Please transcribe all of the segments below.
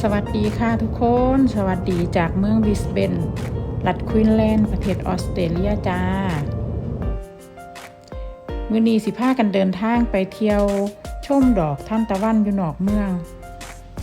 สวัสดีค่ะทุกคน สวัสดีจากเมืองบิสเบน รัฐควีนแลนด์ประเทศออสเตรเลียจ้า มือนีสิพากันเดินทางไปเที่ยวชมดอกท่านตะวันอยู่นอกเมือง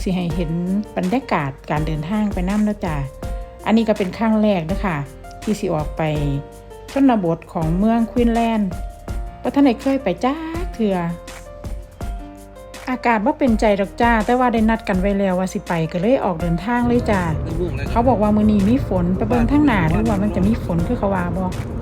สิให้เห็นบรรยากาศการเดินทางไปน้ำแล้วจ้า อันนี้ก็เป็นครั้งแรกนะคะที่สิออกไปชนบทของเมืองควีนแลนด์เพราะท่านไหนเคยไปจ้าเถื่อ อากาศว่าเป็นใจดอกจ้า แต่ว่าได้นัดกันไว้แล้วว่าสิไปก็เลยออกเดินทางเลยจ้า เขาบอกว่ามือนี้มีฝนไปเบิ่งทางหน้าหรือว่ามันจะมีฝนคือเขาว่าบ่พื้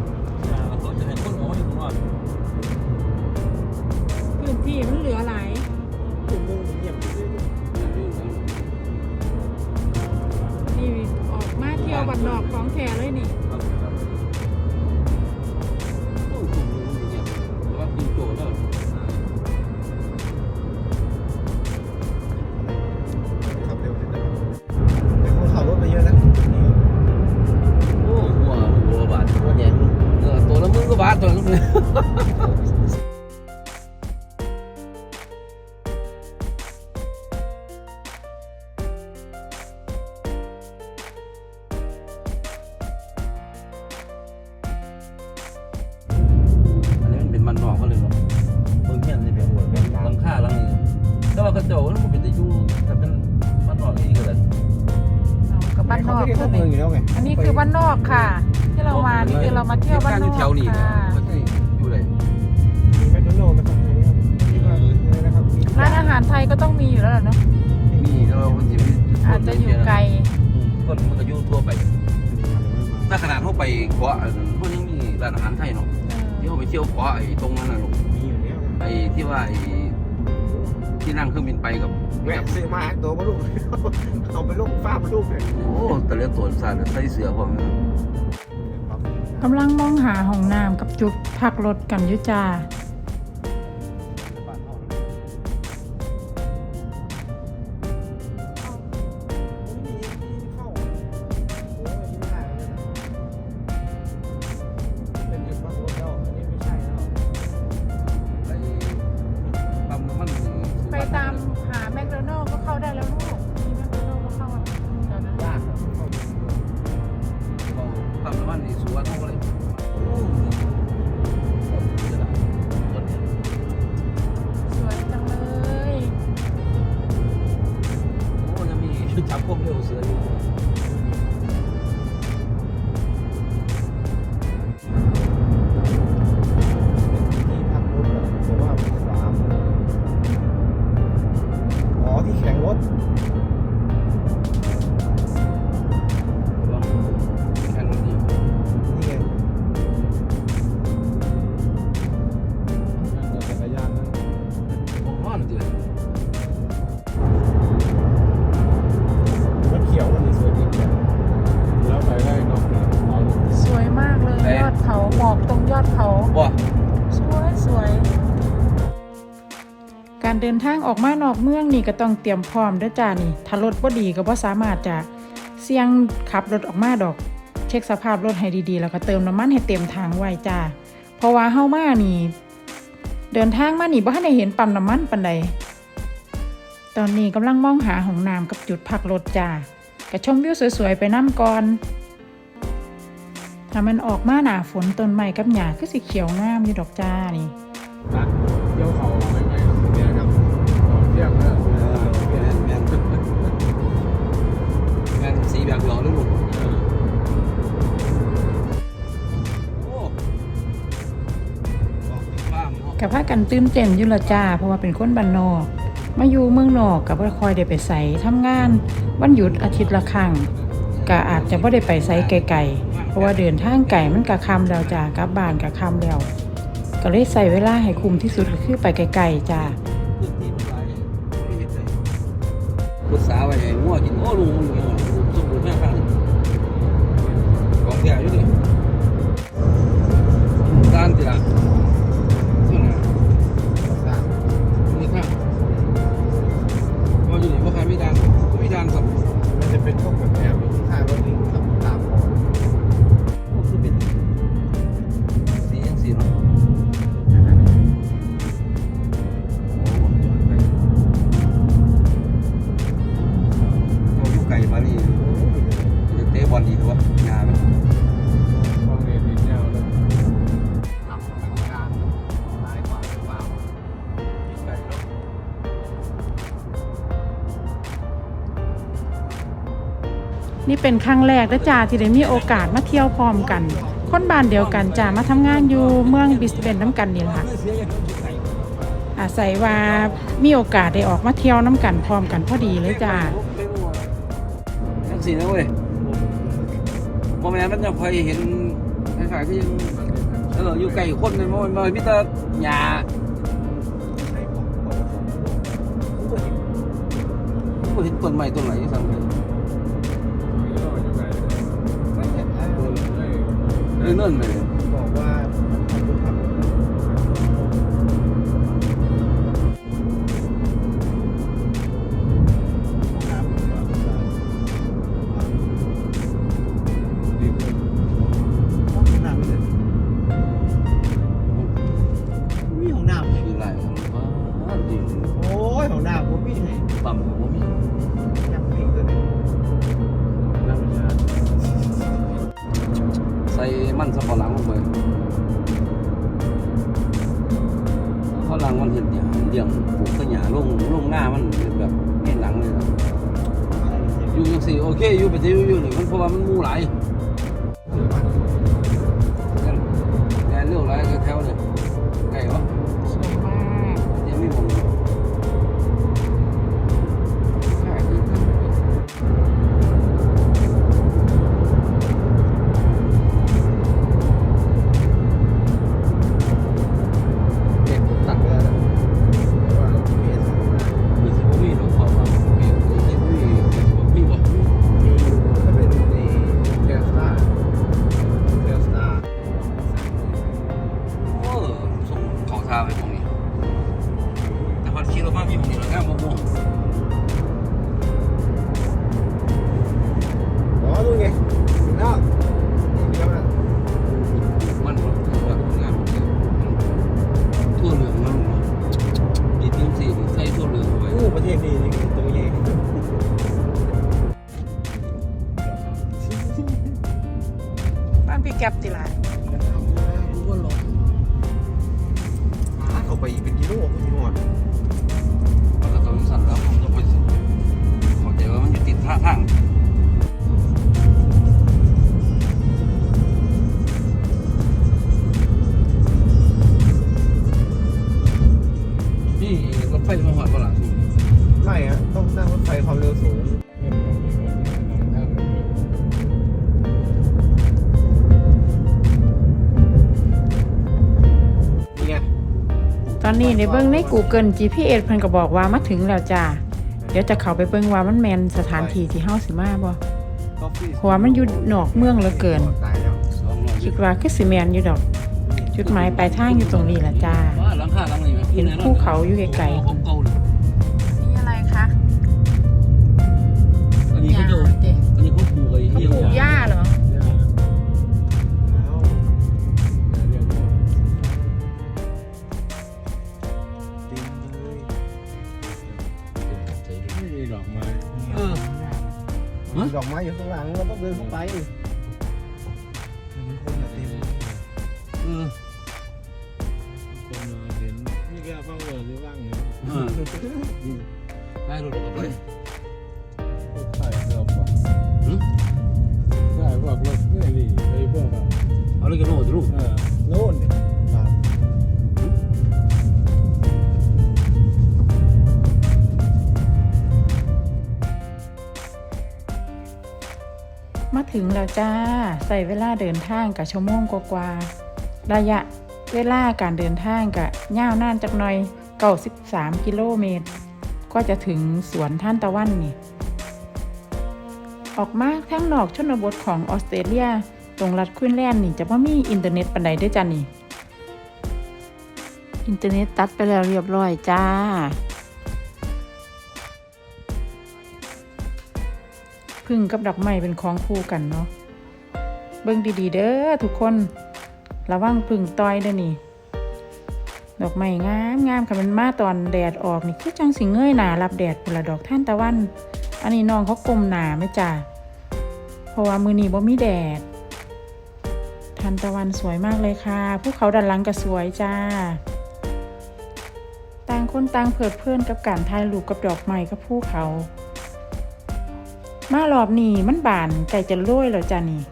よし。 อยู่อกแถวนี้นะค่ะเขาจะอยู่เลยมีแมคโดนัลด์นะครับนี่ก็นี่นะครับมีร้านอาหารไทยก็ต้องมีอยู่แล้วเหรอเนาะมีแล้วมันจะมีอาจจะอยู่ไกลคนมันก็อยู่ทั่วไปถ้าขนาดเขาไปเกาะพวกนี้มีร้านอาหารไทยเนาะที่เขาไปเที่ยวเกาะไอ้ตรงนั้นน่ะลูกมีอยู่แล้วไอ้ที่ว่าไอ้ที่นั่งเครื่องบินไปกับแวะซื้อมาตัวมาลูกเอาไปลูกฟ้ามาลูกเลยโอ้แต่เลือตัวสารใส่เสื้อพร้อม กำลังมองหาห้องน้ำกับจุดพักรถกันยุจ้า ดินทางออกมานอกเมืองนี่ก็ต้องเตรียมพร้อมด้วยจ้านี่ถ้ารถบ่ดีก็บ่สามารถจะเสี่ยงขับรถออกมาดอก เช็คสภาพรถให้ดีๆ แล้วก็เติมน้ำมันให้เต็มถังไว้จ้าเพราะว่าเฮามานี่ เดินทางมานี่บ่ทันได้เห็นปั๊มน้ำมันปานใดตอนนี้กำลังมองหาห้องน้ำกับจุดพักรถจ้ากระชมวิวสวยๆไปน้ำก่อนถ้ามันออกมาหนาฝนต้นไม้กับหญ้าคือสีเขียวงามอยู่ดอกจ้านี่ กับพากันตื่นเต้นอยู่ละจ้า เพราะว่าเป็นคนบ้านนอก มาอยู่เมืองนอกกับว่าคอยได้ไปใส่ทำงาน วันหยุดอาทิตย์ละครั้งก็อาจจะไม่ได้ไปใส่ไกลๆเพราะว่าเดินทางไก่มันกะคำแล้วจ้ากลับบ้านกะคำแล้ว ก็เลยใส่เวลาให้คุ้มที่สุดก็คือไปไกลๆจ้าพุทธาไว้ให้งัวกินโอ้ลุงลุงลุงสมบูรณ์แม่ข้างของแท้อยู่ดิ เป็นครั้งแรกนะจ้าที่ได้มีโอกาสมาเที่ยวพร้อมกัน คนบ้านเดียวกันจ้ามาทำงานอยู่เมืองบิสเบนน้ำกันนี่แหละอางนั้นไกลอาศัยว่ามีโอกาสได้ออกมาเที่ยวน้ำกันพร้อมกันพอดีเลยจ้าทั้งสี่นะเว้ยโมแมนมันจะคอยเห็นคล้ายๆที่ยังเอออยู่ไกลคนเลยมันมันมีแต่หญ้าเห็นต้นไม้ต้นไหนสั่งเลย เออนั่ ยงปลูกต้นหญ้าลงลงหน้ามันแบบเห็นหลังเลยอยู่ยังสี่โอเคอยู่ไปที่อยู่อยู่นี่มันเพราะว่ามันมูหลาย แก๊ปติละทั่วหลงเข้าไปอีกเป็นกิโลก็ถึงหมดมันก็ต้องสั่นแล้วผมต้องไปเข้าใจว่ามันอยู่ติดท่าทางนี่รถไฟมาหอดเวลาสูงไม่อะต้องนั่งรถไฟความเร็วสูง ตอนนี้ในเบิ้งใน Google GPS เพิ่นก็บอกว่ามาถึงแล้วจ้าเดี๋ยวจะเข้าไปเบิ้งว่ามันแมนสถานที่ที่เฮาสิมาบ่เพราะว่ามันอยู่นอกเมืองเหลือเกินตายแล้วสองร้อยคิดว่าคือสิแมนอยู่ดอก จุดหมายปลายทางอยู่ตรงนี้แหละจ้าเห็นภูเขาอยู่ไกลๆ มีดอกไม้อยู่ข้ ถึงแล้วจ้า ใส่เวลาเดินทางกับชั่วโมงกว่าๆระยะเวลาการเดินทางกับยาวนานจักหน่อย93กิโลเมตร ก็จะถึงสวนท่านตะวันนี่ ออกมาทั้งนอกชนบทของออสเตรเลีย ตรงรัฐควีนแลนด์นี่จะไม่มีอินเทอร์เน็ตปันใดได้จ้านี่ อินเทอร์เน็ตตัดไปแล้วเรียบร้อยจ้า พึ่งกับดอกไม้เป็นของคู่กันเนาะเบิ่งดีๆเด้อทุกคน ระวังพึ่งต่อยเด้อนี่ ดอกไม้งามงามค่ะมันมาตอนแดดออกนี่คือจังสิเงยหนารับแดดพุ่นละดอกท่านตะวัน อันนี้น้องเขากลมหนาไหมจ้ะเพราะว่ามือนี้บ่มีแดดทันตะวันสวยมากเลยค่ะภูเขาด้านหลังก็สวยจ้าต่างคนต่างเพลิดเพลินกับการถ่ายรูปกับดอกไม้กับภูเขา มารอบนี้มันบานไก่จะโรยแล้วจ้านี่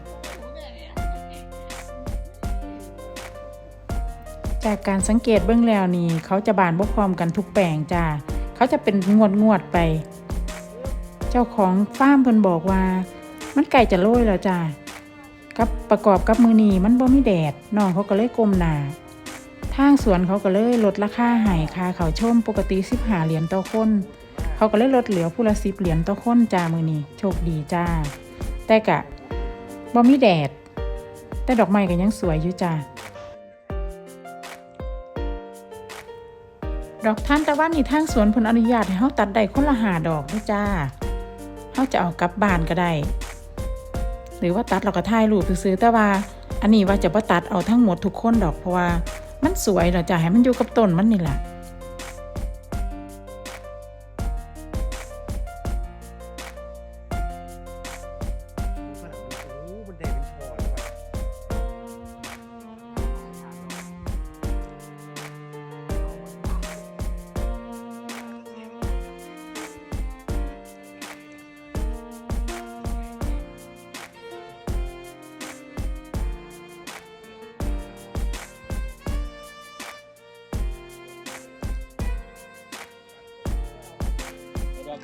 จากการสังเกตเบื้องแล้วนี่ เขาจะบานบ่พร้อมกันทุกแปลงจ้า เขาจะเป็นงวดงวดไป เจ้าของฟาร์มเพิ่นบอกว่า มันไก่จะโรยแล้วจ้ากับประกอบกับมือนีมันบ่มีแดดน้องเขาก็เลยกลมหนาทางสวนเขาก็เลยลดราคาให้ค่าเขาชมปกติ15เหรียญต่อคน เขาก็เลยลดเหลือผู้ละ10เหรียญต่อคนจ้ามือนี้โชคดีจ้า แต่กะบ่มีแดด แต่ดอกไม้ก็ยังสวยอยู่จ้าดอกท่านตะวันนี่ทางสวนเพิ่นอนุญาตให้เฮาตัดได้คนละหาดอกเด้วยจ้าเฮาจะเอากลับบ้านก็ได้ หรือว่าตัดเราก็ถ่ายรูปซื้อแต่ว่า อันนี้ว่าจะบ่ตัดเอาทั้งหมดทุกคนดอกเพราะว่า มันสวยแล้วจ้ะให้มันอยู่กับต้นมันนี่แหละ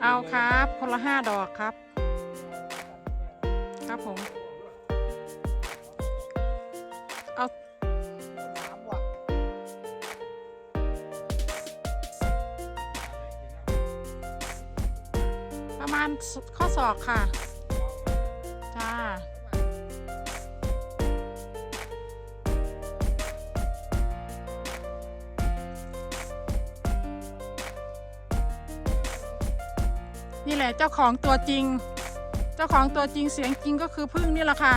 เอาครับคนละห้าดอกครับ ครับผม เอาประมาณข้อศอกค่ะ เจ้าของตัวจริง เจ้าของตัวจริงเสียงจริงก็คือพึ่งนี่แหละค่ะ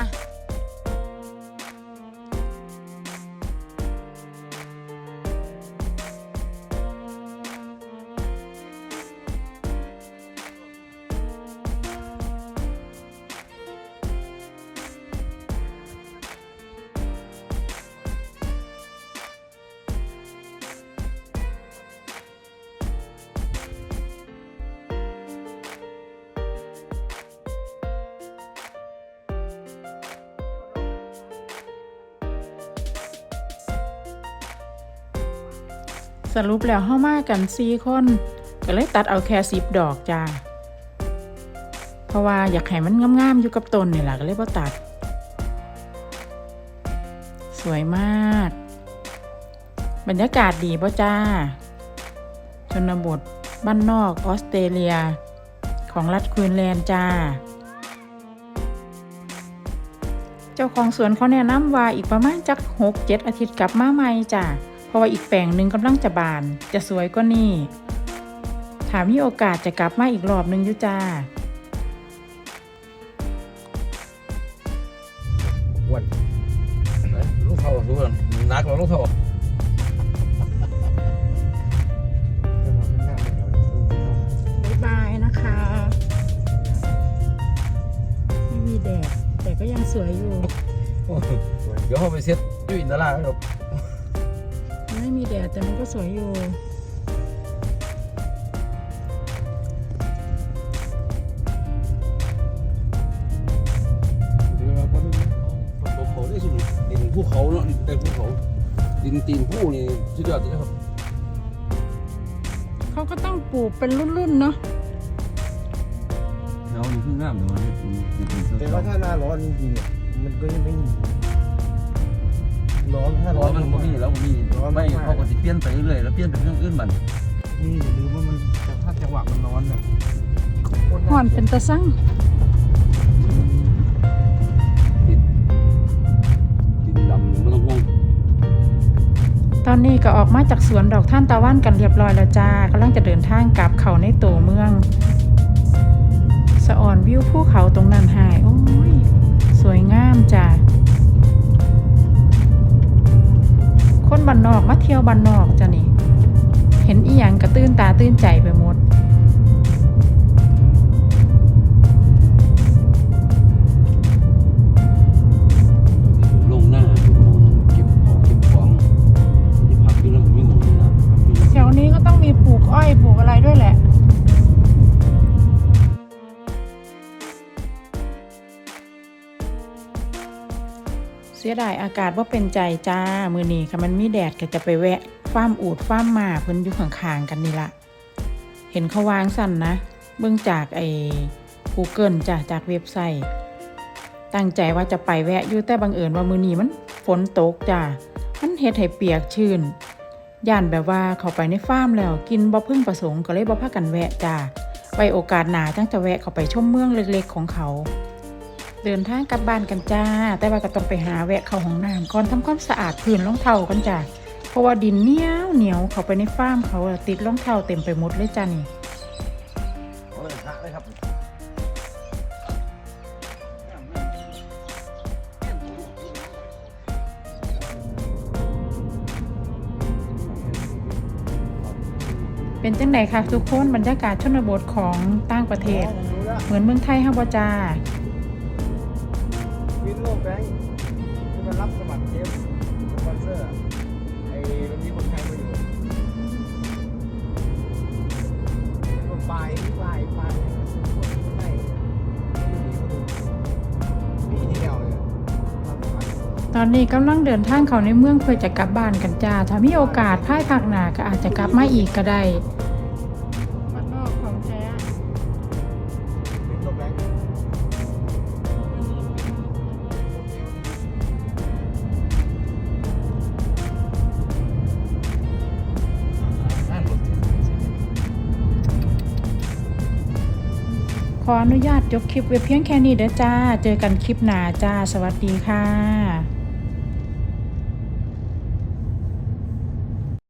สรุปแล้วเฮามากันสี่คนก็เลยตัดเอาแค่สิบดอกจ้า เพราะว่าอยากให้มันงามๆอยู่กับต้นนี่แหละก็เลยบ่ตัด สวยมาก บรรยากาศดีป่ะจ้า ชนบทบ้านนอกออสเตรเลีย ของรัฐควีนแลนด์จ้า เจ้าของสวนเขาแนะนำว่าอีกประมาณจักหกเจ็ดอาทิตย์กลับมาใหม่จ้ะเพ ราะว่าอีกแปลงหนึ่งกำลังจะบาน จะสวยกว่านี่ถามมีโอกาสจะกลับมาอีกรอบหนึงอยู่จ้าอ้วนลูกเท่าดูกันนักกว่าลูกเท่าแล้วมันหน้ามันเอาลูกเอาบ๊ายบายนะคะ ไม่มีแดด แต่ก็ยังสวยอยู่ เดี๋ยวเขาไปเซ็ตยุ่ยอินทราครับ ไม่มีแดดแต่มันก็สวยอยู่เดี๋ยวมาคนนึงผมเขาได้สุดดินภูเขาเนาะดินแต่ภูเขาดินตีนภูนี่สุดยอดเลยครับ เขาก็ต้องปลูกเป็นรุ่นๆเนาะแถวนี้คืองามเลยมันแต่ว่าถ้าหน้าร้อนจริงๆเนี่ยมันก็ยังไม่มี ร้อนถ้าร้ร้ออนนมันบ่มีแล้วบ่มีไม่เขาก็สิเปลี่ยนไปเรื่อยแล้วเปลี่ยนไปเรื่องอื่นบัดนี่อย่าลืมว่ามันถ้าจังหวะมันร้อนเนี่ยห่อนเป็นตะสั่งดินดินดำไม่ต้องห่วงตอนนี้ก็ออกมาจากสวนดอกท่านตะวันกันเรียบร้อยแล้วจ้ากำลังจะเดินทางกลับเขาในตัวเมือง สะอ่อนวิวภูเขาตรงนั้นหายโอ้ย สวยงามจ้า คนบ้านนอกมาเที่ยวบ้านนอกจ้ะนี่ เห็นอีหยังกระตื้นตาตื้นใจไปหมด ยดายอากาศว่าเป็นใจจ้า มือนี้ค่ะมันมีแดดก็จะไปแวะฟ้ามอูดฟ้ามหมาเพิ่นอยู่ข้างๆกันนี่ละเห็นเขาวางสั่นนะ เบื้องจากไอ้ Google จ้ะจากเว็บไซต์ ตั้งใจว่าจะไปแวะอยู่แต่บังเอิญว่ามือนี้มันฝนตกจ้ะมันเฮ็ดให้เปียกชื้นย่านแบบว่าเขาไปในฟาร์มแล้วกินบ่พึ่งประสงค์ก็เลยบ่พากันแวะจ้ะไว้โอกาสหนาจังจะแวะเข้าไปชมเมืองเล็กๆของเขา เดินทางกลับบ้านกันจ้า แต่ว่าก็ต้องไปหาแวะเข้าห้องน้ำก่อนทำความสะอาดพื้นรองเท้ากันจ้ะเพราะว่าดินเหนียวเหนียวเข้าไปในฟาร์มเขาติดรองเท้าเต็มไปหมดเลยจ้ะนี่เป็นจังไดคะทุกคนบรรยากาศชนบทของต่างประเทศ เหมือนเมืองไทยฮะบ่จ้า แบงค์ที่มารับสมัครเทปสปอนเซอร์ไอ้มันมีคนไทยมาอยู่มันไปไปไปคนไทยปีที่แล้วเลยตอนนี้กำลังเดินทางเขาในเมืองเพื่อจะกลับบ้านกันจ้า ถ้ามีโอกาสภายภาคหนาก็อาจจะกลับมาอีกก็ได้ ขออนุญาตยกคลิปไว้เพียงแค่นี้เด้อจ้า เจอกันคลิปหน้าจ้า สวัสดีค่ะ